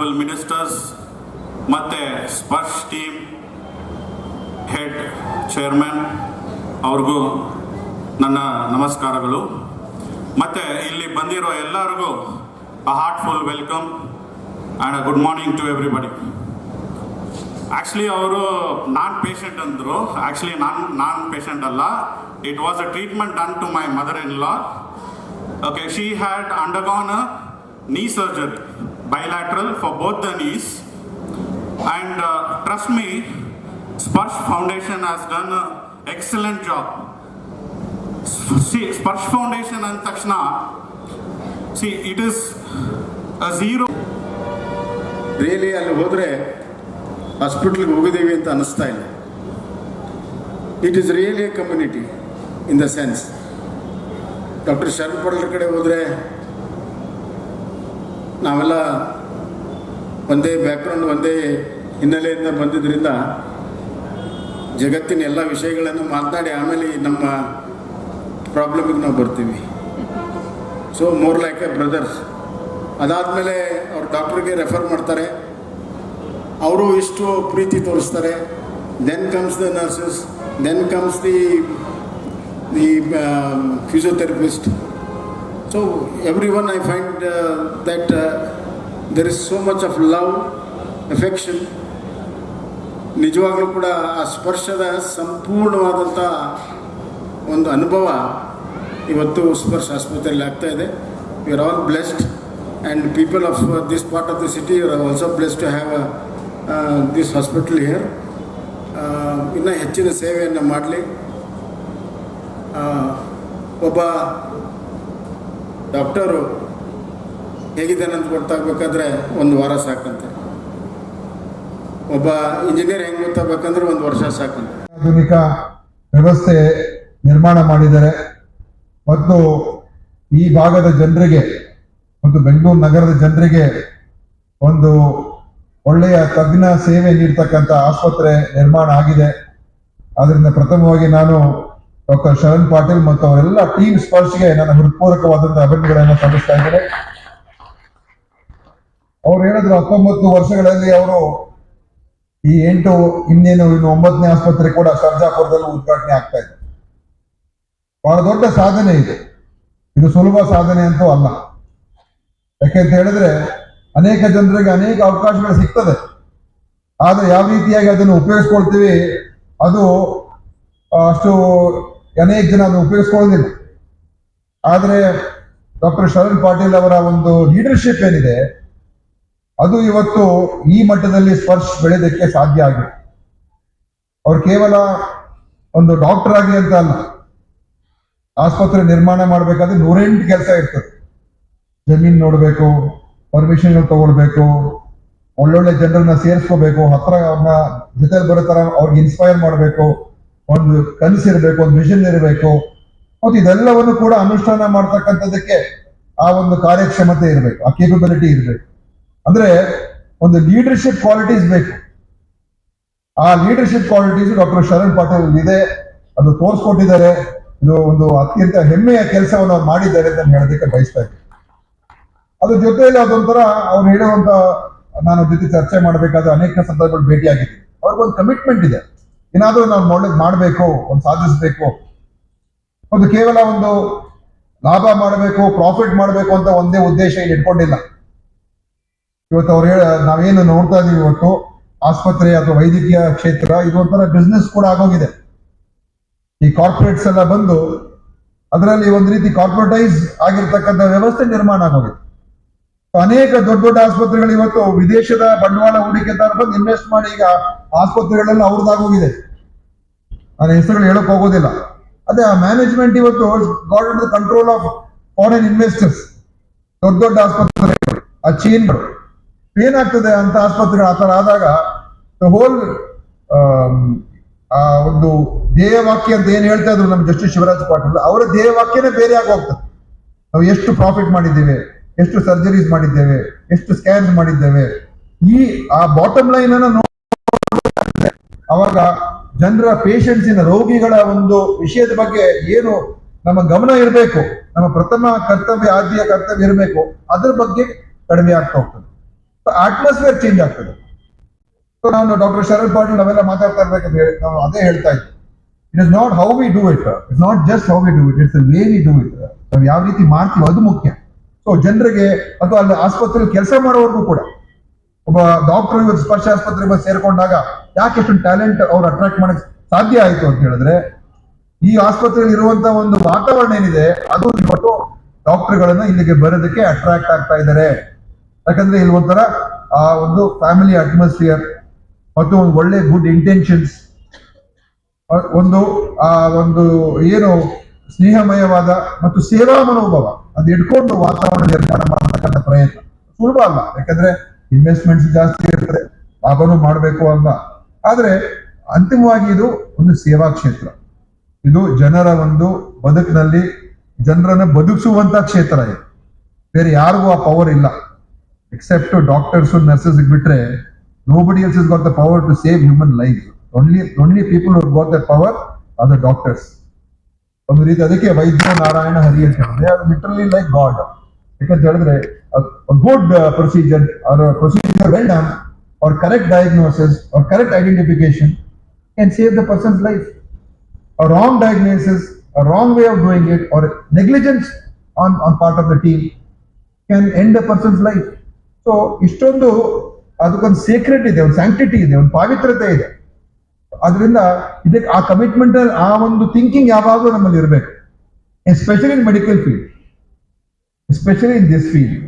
ಎಲ್ಲ honourable ministers ಮತ್ತು Sparsh team head chairman ಅವ್ರಿಗೂ ನನ್ನ ನಮಸ್ಕಾರಗಳು. ಮತ್ತು ಇಲ್ಲಿ ಬಂದಿರೋ ಎಲ್ಲರಿಗೂ a heartful welcome and a good morning to everybody actually ಅವರು ನಾನ್ ಪೇಷಂಟ್ ಅಂದರು. ಆ್ಯಕ್ಚುಲಿ ನಾನ್ ನಾನ್ ಪೇಷಂಟ್ ಅಲ್ಲ. It was a treatment done to my mother in law okay she had undergone a knee surgery. Bilateral for both the knees and uh, trust me Sparsh Foundation has done an excellent job see Sparsh Foundation and Takshna, see it is a zero really ಅಲ್ಲಿ ಹೋದರೆ ಹಾಸ್ಪಿಟ್ಲಿಗೆ ಹೋಗಿದ್ದೀವಿ ಅಂತ ಅನ್ನಿಸ್ತಾ ಇಲ್ಲ it is really a community in the sense doctor Sharan ಪಡಲ್ರ ಕಡೆ ಹೋದರೆ ನಾವೆಲ್ಲ ಒಂದೇ ಬ್ಯಾಕ್ಗ್ರೌಂಡ್ ಒಂದೇ ಹಿನ್ನೆಲೆಯಿಂದ ಬಂದಿದ್ದರಿಂದ ಜಗತ್ತಿನ ಎಲ್ಲ ವಿಷಯಗಳನ್ನು ಮಾತನಾಡಿ ಆಮೇಲೆ ನಮ್ಮ ಪ್ರಾಬ್ಲಮಿಗೆ ನಾವು ಬರ್ತೀವಿ. So more like a brothers ಅದಾದಮೇಲೆ ಅವ್ರು ಡಾಕ್ಟ್ರಿಗೆ ರೆಫರ್ ಮಾಡ್ತಾರೆ. ಅವರು ಇಷ್ಟು ಪ್ರೀತಿ ತೋರಿಸ್ತಾರೆ. Then comes the nurses then comes the the physiotherapist so every one I find that there is so much of love affection ನಿಜವಾಗ್ಲೂ ಕೂಡ ಆ ಸ್ಪರ್ಶದ ಸಂಪೂರ್ಣವಾದಂಥ ಒಂದು ಅನುಭವ ಇವತ್ತು ಸ್ಪರ್ಶ ಆಸ್ಪತ್ರೆಯಲ್ಲಿ ಆಗ್ತಾ ಇದೆ. You are all blessed and people of this part of the city you are also blessed to have this hospital here ಇನ್ನೂ ಹೆಚ್ಚಿನ ಸೇವೆಯನ್ನು ಮಾಡಲಿ. ಒಬ್ಬ ಡಾಕ್ಟರು ಹೇಗಿದ್ದಾನೆ ಅಂತ ಗೊತ್ತಾಗಬೇಕಾದ್ರೆ ಒಂದು ವಾರ ಸಾಕಂತೆ. ಒಬ್ಬ ಇಂಜಿನಿಯರ್ ಹೆಂಗೆ ಗೊತ್ತಾಗಬೇಕಂದ್ರೆ ಒಂದು ವರ್ಷ ಸಾಕಂತೆ. ಆಧುನಿಕ ವ್ಯವಸ್ಥೆ ನಿರ್ಮಾಣ ಮಾಡಿದ್ದಾರೆ. ಮತ್ತು ಈ ಭಾಗದ ಜನರಿಗೆ ಮತ್ತು ಬೆಂಗಳೂರು ನಗರದ ಜನರಿಗೆ ಒಂದು ಒಳ್ಳೆಯ ತಜ್ಞ ಸೇವೆ ನೀಡ್ತಕ್ಕಂಥ ಆಸ್ಪತ್ರೆ ನಿರ್ಮಾಣ ಆಗಿದೆ. ಅದರಿಂದ ಪ್ರಥಮವಾಗಿ ನಾನು ಡಾಕ್ಟರ್ ಶರಣ್ ಪಾಟೀಲ್ ಮತ್ತು ಅವರೆಲ್ಲ ಟೀಮ್ ಸ್ಪರ್ಶ್ಗೆ ನನ್ನ ಹೃತ್ಪೂರ್ವಕವಾದಂತಹ ಅಭಿನಂದನೆಗಳನ್ನು ಸಲ್ಲಿಸ್ತಾ ಇದ್ದಾರೆ ಅವ್ರು ಹೇಳಿದ್ರು ಹತ್ತೊಂಬತ್ತು ವರ್ಷಗಳಲ್ಲಿ ಅವರು ಈ ಎಂಟು ಇನ್ನೇನು ಇನ್ನು ಒಂಬತ್ತನೇ ಆಸ್ಪತ್ರೆ ಕೂಡ ಸರ್ಜಾಪುರದಲ್ಲಿ ಉದ್ಘಾಟನೆ ಆಗ್ತಾ ಇದೆ. ಬಹಳ ದೊಡ್ಡ ಸಾಧನೆ ಇದೆ. ಇದು ಸುಲಭ ಸಾಧನೆ ಅಂತೂ ಅಲ್ಲ. ಯಾಕೆಂತ ಹೇಳಿದ್ರೆ ಅನೇಕ ಜನರಿಗೆ ಅನೇಕ ಅವಕಾಶಗಳು ಸಿಗ್ತದೆ. ಆದ್ರೆ ಯಾವ ರೀತಿಯಾಗಿ ಅದನ್ನು ಉಪಯೋಗಿಸ್ಕೊಳ್ತೀವಿ ಅದು ಅಷ್ಟು ಅನೇಕ ಜನ ಅದನ್ನು ಉಪಯೋಗಿಸ್ಕೊಳ್ಳೋದಿಲ್ಲ ಆದರೆ ಡಾಕ್ಟರ್ ಶರಣ್ ಪಾಟೀಲ್ ಅವರ ಒಂದು ಲೀಡರ್ಶಿಪ್ ಏನಿದೆ, ಅದು ಇವತ್ತು ಈ ಮಟ್ಟದಲ್ಲಿ ಸ್ಪರ್ಶ ಬೆಳೆಯೋದಕ್ಕೆ ಸಾಧ್ಯ ಆಗಿದೆ. ಅವ್ರು ಕೇವಲ ಒಂದು ಡಾಕ್ಟರ್ ಆಗಿ ಅಂತ ಅಲ್ಲ, ಆಸ್ಪತ್ರೆ ನಿರ್ಮಾಣ ಮಾಡಬೇಕಾದ್ರೆ ನೂರೆಂಟು ಕೆಲಸ ಇರ್ತದೆ. ಜಮೀನ್ ನೋಡಬೇಕು ಪರ್ಮಿಷನ್ ತಗೊಳ್ಬೇಕು, ಒಳ್ಳೊಳ್ಳೆ ಜನರನ್ನ ಸೇರಿಸ್ಕೋಬೇಕು ಹತ್ರ ಅವ್ರನ್ನ ಜೊತೆಲಿ ಬರೋ ಥರ ಅವ್ರಿಗೆ ಇನ್ಸ್ಪೈರ್ ಮಾಡಬೇಕು. ಒಂದು ಕನಸಿರಬೇಕು ಒಂದು ವಿಷನ್ ಇರಬೇಕು. ಮತ್ತು ಇದೆಲ್ಲವನ್ನು ಕೂಡ ಅನುಷ್ಠಾನ ಮಾಡ್ತಕ್ಕಂಥದ್ದಕ್ಕೆ ಆ ಒಂದು ಕಾರ್ಯಕ್ಷಮತೆ ಇರಬೇಕು, ಆ ಕೇಪಬಿಲಿಟಿ ಇರಬೇಕು. ಅಂದ್ರೆ ಒಂದು ಲೀಡರ್ಶಿಪ್ ಕ್ವಾಲಿಟೀಸ್ ಬೇಕು. ಆ leadership qualities doctor Sharan Patil ಇದೆ. ಅದು ತೋರಿಸ್ಕೊಟ್ಟಿದ್ದಾರೆ. ಇದು ಒಂದು ಅತ್ಯಂತ ಹೆಮ್ಮೆಯ ಕೆಲಸವನ್ನು ಅವ್ರು ಮಾಡಿದ್ದಾರೆ ಅಂತ ಹೇಳೋದಕ್ಕೆ ಬಯಸ್ತಾ ಇದ್ದೀನಿ. ಅದ್ರ ಜೊತೆಯಲ್ಲಿ ಅದೊಂಥರ ಅವ್ರು ಹೇಳುವಂತ ನಾನು ಜೊತೆ ಚರ್ಚೆ ಮಾಡಬೇಕಾದ ಅನೇಕ ಸಂದರ್ಭಗಳು ಭೇಟಿಯಾಗಿದ್ದೀನಿ ಅವ್ರಿಗೊಂದು ಕಮಿಟ್ಮೆಂಟ್ ಇದೆ. ಏನಾದರೂ ನಾವು ಒಳ್ಳೇದು ಮಾಡಬೇಕು, ಒಂದು ಸಾಧಿಸಬೇಕು. ಒಂದು ಕೇವಲ ಒಂದು ಲಾಭ ಮಾಡಬೇಕು ಪ್ರಾಫಿಟ್ ಮಾಡಬೇಕು ಅಂತ ಒಂದೇ ಉದ್ದೇಶ ಇಲ್ಲಿ ಇಟ್ಕೊಂಡಿಲ್ಲ. ಇವತ್ತು ಅವ್ರು ಹೇಳ, ನಾವೇನು ನೋಡ್ತಾ ಇದೀವಿ ಇವತ್ತು, ಆಸ್ಪತ್ರೆ ಅಥವಾ ವೈದ್ಯಕೀಯ ಕ್ಷೇತ್ರ, ಇದು ಒಂಥರ ಬಿಸ್ನೆಸ್ ಕೂಡ ಆಗೋಗಿದೆ. ಈ ಕಾರ್ಪೊರೇಟ್ಸ್ ಎಲ್ಲ ಬಂದು ಅದರಲ್ಲಿ ಒಂದು ರೀತಿ ಕಾರ್ಪೊರೇಟೈಸ್ ಆಗಿರ್ತಕ್ಕಂಥ ವ್ಯವಸ್ಥೆ ನಿರ್ಮಾಣ ಆಗೋಗಿದೆ. ಅನೇಕ ದೊಡ್ಡ ದೊಡ್ಡ ಆಸ್ಪತ್ರೆಗಳು ಇವತ್ತು ವಿದೇಶದ ಬಂಡವಾಳ ಹೂಡಿಕೆದಾರ ಬಂದು ಇನ್ವೆಸ್ಟ್ ಮಾಡಿ ಈಗ ಆಸ್ಪತ್ರೆಗಳೆಲ್ಲ ಅವ್ರದ್ದಾಗೋಗಿದೆ ನಾನು ಹೆಸರುಗಳು ಹೇಳಕ್ ಹೋಗೋದಿಲ್ಲ. ಅದೇ ಆ ಮ್ಯಾನೇಜ್ಮೆಂಟ್ ಇವತ್ತು under control of foreign investors ದೊಡ್ಡ ದೊಡ್ಡ ಆಸ್ಪತ್ರೆಗಳು ಆ ಚೀನ್ಗಳು ಏನಾಗ್ತದೆ ಅಂತ ಆಸ್ಪತ್ರೆಗಳು ಆ ಥರ ಆದಾಗ ಹೋಲ್ ಆ ಒಂದು ಧ್ಯೇಯವಾಕ್ಯ ಅಂತ ಏನ್ ಹೇಳ್ತಾ ಇದ್ರು ನಮ್ಮ ಜಸ್ಟಿಸ್ ಶಿವರಾಜ್ ಪಾಟೀಲ್, ಅವರ ಧ್ಯೇಯವಾಕ್ಯನೇ ಬೇರೆ ಆಗಿ ಹೋಗ್ತದೆ. ನಾವು ಎಷ್ಟು ಪ್ರಾಫಿಟ್ ಮಾಡಿದ್ದೇವೆ, ಎಷ್ಟು ಸರ್ಜರೀಸ್ ಮಾಡಿದ್ದೇವೆ, ಎಷ್ಟು ಸ್ಕ್ಯಾನ್ಸ್ ಮಾಡಿದ್ದೇವೆ. ಈ, ಆ ಬಾಟಮ್ ಲೈನ್ ಅನ್ನ ಅವಾಗ ಜನರ ಪೇಷಂಟ್ಸಿನ ರೋಗಿಗಳ ಒಂದು ವಿಷಯದ ಬಗ್ಗೆ ಏನು ನಮ್ಮ ಗಮನ ಇರಬೇಕು, ನಮ್ಮ ಪ್ರಥಮ ಕರ್ತವ್ಯ, ಆದ್ಯ ಕರ್ತವ್ಯ ಇರಬೇಕು, ಅದ್ರ ಬಗ್ಗೆ ಕಡಿಮೆ ಆಗ್ತಾ ಹೋಗ್ತದೆ. ಅಟ್ಮಾಸ್ಫಿಯರ್ ಚೇಂಜ್ ಆಗ್ತದೆ. ನಾನು ಡಾಕ್ಟರ್ ಶರಣ್ ಪಾಟೀಲ್ ನಾವೆಲ್ಲ ಮಾತಾಡ್ತಾ ಇರ್ಬೇಕಂದ್ರೆ ನಾವು ಅದೇ ಹೇಳ್ತಾ ಇದ್ವಿ it is not how we do it it's not just how we do it it's way we do it ನಾವು ಯಾವ ರೀತಿ ಮಾಡ್ತೀವಿ ಅದು ಮುಖ್ಯ. ಸೊ ಜನರಿಗೆ, ಅಥವಾ ಅಲ್ಲಿ ಆಸ್ಪತ್ರೆಯಲ್ಲಿ ಕೆಲಸ ಮಾಡೋವರೆಗೂ ಕೂಡ ಒಬ್ಬ ಡಾಕ್ಟರ್ ಇವತ್ತು ಸ್ಪರ್ಶ ಆಸ್ಪತ್ರೆ ಬಸ್ ಸೇರ್ಕೊಂಡಾಗ ಯಾಕೆ ಇಷ್ಟೊಂದು ಟ್ಯಾಲೆಂಟ್ ಅವ್ರು ಅಟ್ರಾಕ್ಟ್ ಮಾಡಕ್ ಸಾಧ್ಯ ಆಯ್ತು ಅಂತ ಹೇಳಿದ್ರೆ, ಈ ಆಸ್ಪತ್ರೆಯಲ್ಲಿ ಇರುವಂತ ಒಂದು ವಾತಾವರಣ ಏನಿದೆ, ಅದು ಇವತ್ತು ಡಾಕ್ಟರ್ಗಳನ್ನ ಇಲ್ಲಿಗೆ ಬರೋದಕ್ಕೆ ಅಟ್ರಾಕ್ಟ್ ಆಗ್ತಾ ಇದ್ದಾರೆ ಯಾಕಂದ್ರೆ ಇಲ್ಲಿ ಒಂಥರ ಆ ಒಂದು ಫ್ಯಾಮಿಲಿ ಅಟ್ಮಾಸ್ಫಿಯರ್ ಮತ್ತು ಒಂದು ಒಳ್ಳೆ ಗುಡ್ ಇಂಟೆನ್ಷನ್ಸ್ ಒಂದು, ಆ ಒಂದು ಏನು ಸ್ನೇಹಮಯವಾದ ಮತ್ತು ಸೇವಾ ಮನೋಭಾವ, ಅದು ಇಟ್ಕೊಂಡು ವಾತಾವರಣ ನಿರ್ಮಾಣ ಮಾಡತಕ್ಕಂಥ ಪ್ರಯತ್ನ. ಸುಲಭ ಅಲ್ಲ. ಯಾಕಂದ್ರೆ ಇನ್ವೆಸ್ಟ್ಮೆಂಟ್ಸ್ ಜಾಸ್ತಿ ಇರ್ತದೆ, ಲಾಭನೂ ಮಾಡಬೇಕು ಅಂತ ಆದ್ರೆ ಅಂತಿಮವಾಗಿ ಇದು ಒಂದು ಸೇವಾ ಕ್ಷೇತ್ರ. ಇದು ಜನರ ಒಂದು ಬದುಕಿನಲ್ಲಿ ಜನರನ್ನ ಬದುಕಿಸುವಂತ ಕ್ಷೇತ್ರ ಇದು. ಬೇರೆ ಯಾರಿಗೂ ಆ ಪವರ್ ಇಲ್ಲ. ಎಕ್ಸೆಪ್ಟ್ ಡಾಕ್ಟರ್ಸ್ ನರ್ಸಸ್ ಬಿಟ್ರೆ nobody else is got the power to save human life only only people got the power are the doctors ಒಂದು ರೀತಿ ಅದಕ್ಕೆ ವೈದ್ಯ ನಾರಾಯಣ ಹರಿ ಅಂತ ಹೇಳಿದ್ರೆ. ಲಿಟರಲಿ ಲೈಕ್ ಗಾಡ್ ಯಾಕಂತ ಹೇಳಿದ್ರೆ good procedure or procedure well done or correct diagnosis or correct identification can save the person's life a wrong diagnosis, a wrong way of doing it, or negligence on, on part of the team can end a person's life. So ಇಷ್ಟೊಂದು ಅದಕ್ಕೊಂದು secret ಇದೆ ಒಂದು sanctity ಇದೆ ಒಂದು ಪಾವಿತ್ರತೆ ಇದೆ. ಅದರಿಂದ ಇದಕ್ಕೆ ಆ ಕಮಿಟ್ಮೆಂಟ್ ಆ ಒಂದು ಥಿಂಕಿಂಗ್ ಯಾವಾಗಲೂ ನಮ್ಮಲ್ಲಿ ಇರಬೇಕು. Especially in medical field especially in this field